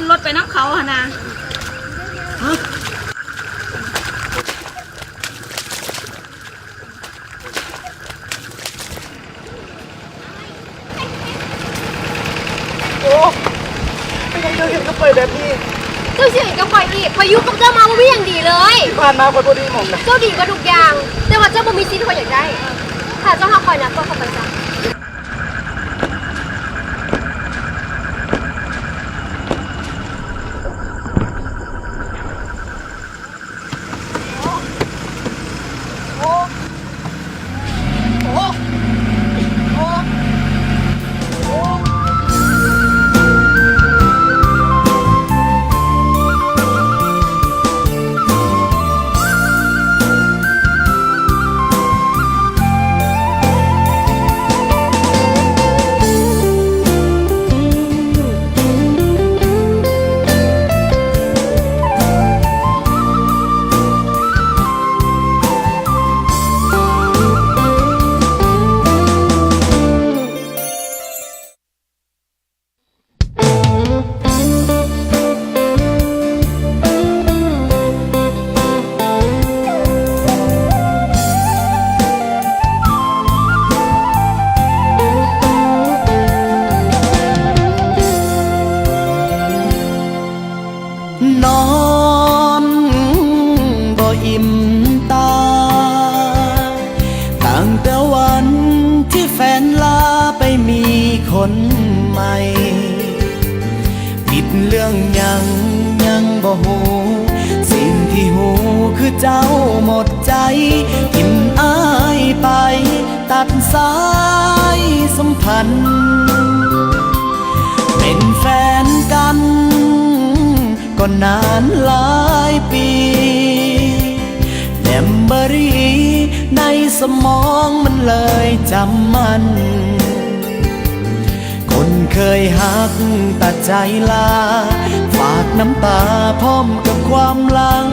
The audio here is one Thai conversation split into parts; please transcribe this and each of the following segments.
ขึ้นรถไปน้ำเขาหนนะโอ้ไม่ยังเจอเห็นก็เปิดแบบนี้เจ้าเสียงกับข่อยอีกข่อยอยุกับเจ้ามาบ่มีอย่างดีเลย ที่ผ่านมาคนพอดีหมองนะเจ้าดีกว่าทุกอย่าง แต่ว่าเจ้าบ่มีสิทธิ์ที่ข่อยอยากได้ ถ้าเจ้าหาข่อยนะก็เข้าไปซะ บ่หูสิ่งที่หูคือเจ้าหมดใจทิมอายไป ตัดสายสัมพันธ์ เป็นแฟนกัน ก็นานหลายปีแมมเบอรี่ในสมองมันเลยจำมันคนเคยหักตัดใจลา น้ำตาพร้อมกับความหลัง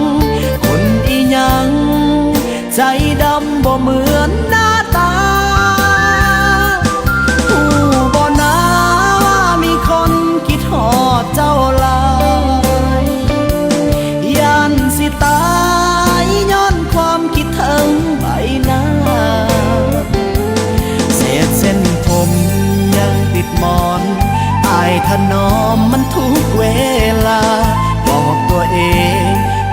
คนอีหยัง ใจดำบ่เหมือนน้า นอมมันทุกเวลา บอกตัวเอง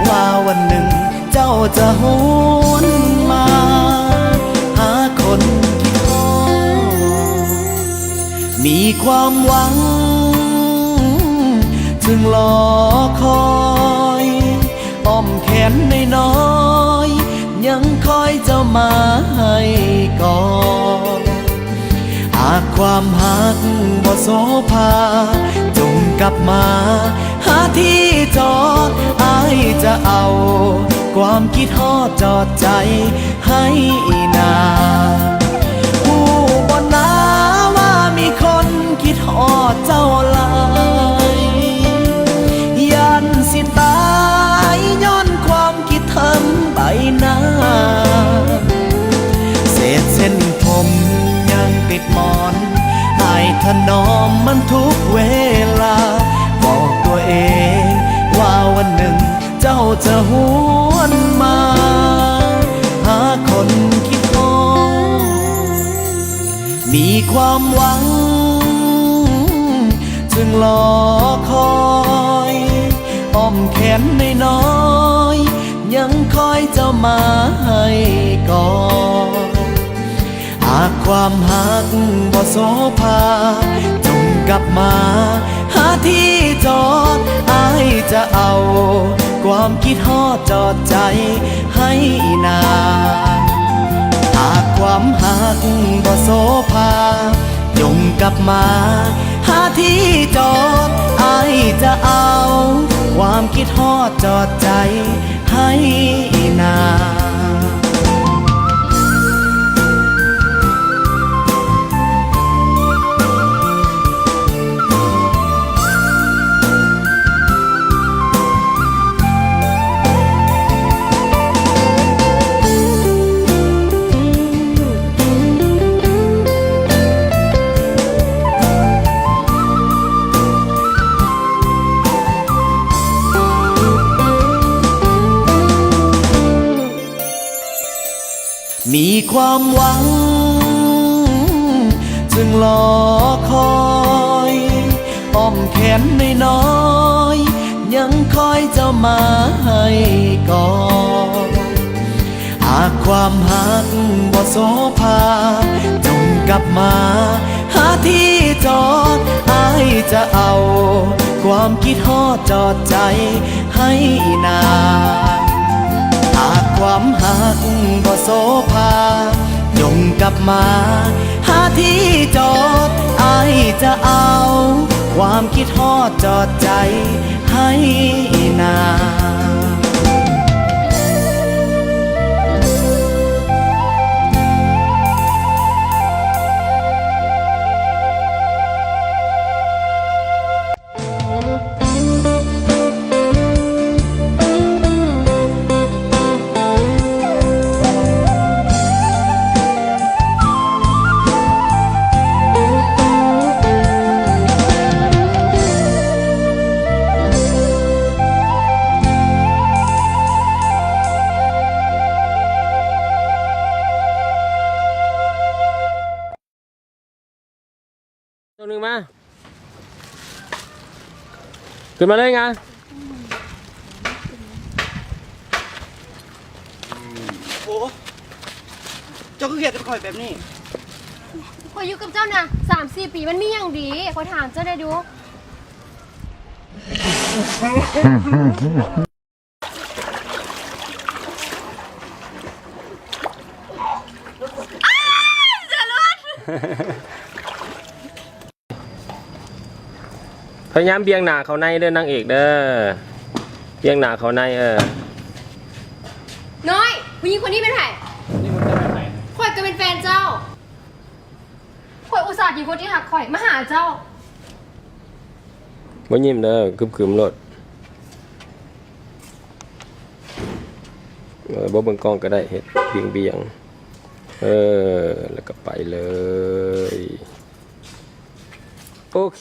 ว่าวันหนึ่งเจ้าจะหวนมา หาคนที่ทอมีความหวัง จึงรอคอยอ้อมแขนในน้อย ยังคอยเจ้ามาให้ก่อนากความหักบ่โสภาจงกลับมา หาที่จอดอายจะเอา ความคิดฮอดจอดใจให้นาายถนอมมันทุกเวลา บอกตัวเองว่าวันหนึ่งเจ้าจะหวนมา หาคนคิดฮอดมีความหวัง จึงรอคอยอ้อมแขนน้อยยังคอยเจ้ามาให้กอนหากความหักบ่โสภาจงกลับมา หาที่จอดอายจะเอา ความคิดฮอดจอดใจให้นาหากความหักบ่โสภาจงกลับมา หาที่จอดอายจะเอา ความคิดฮอดจอดใจให้นา มีความหวัง จึงรอคอยอ้อมแขนน้อยๆยังคอยเจ้ามาให้กอนหากความหักบ่โสภาจงกลับมา หาที่จอดอายจะเอา ความคิดฮอดจอดใจให้นาน ความหักบ่โสภาจงกลับมา หาที่จอดอายจะเอา ความคิดฮอดจอดใจให้นา ตัวหนึ่งมาขึ้นมาเลยไงโอ้เจ้าก็เขียดกับข่อยแบบนี้คอยอยู่กับเจ้าน่ะสามสี่ปีมันมีอย่างดีคอยถามเจ้าได้ดู พยายามเบียงหนาเขาในเด้อนางเอกเด้อเบียงหนาเขาในเออน้อยผู้หญิงคนนี้เป็นใครคอยก็เป็นแฟนเจ้าคอยอุตส่าห์หญิงคนที่หักคอยมาหาเจ้าบ่ยิ้มเด้อคึมคึมๆโลดเออบ่เบิ่งกล้องก็ได้เฮ็ดเบียงเบียงๆเออ แล้วก็ไปเลย โอเค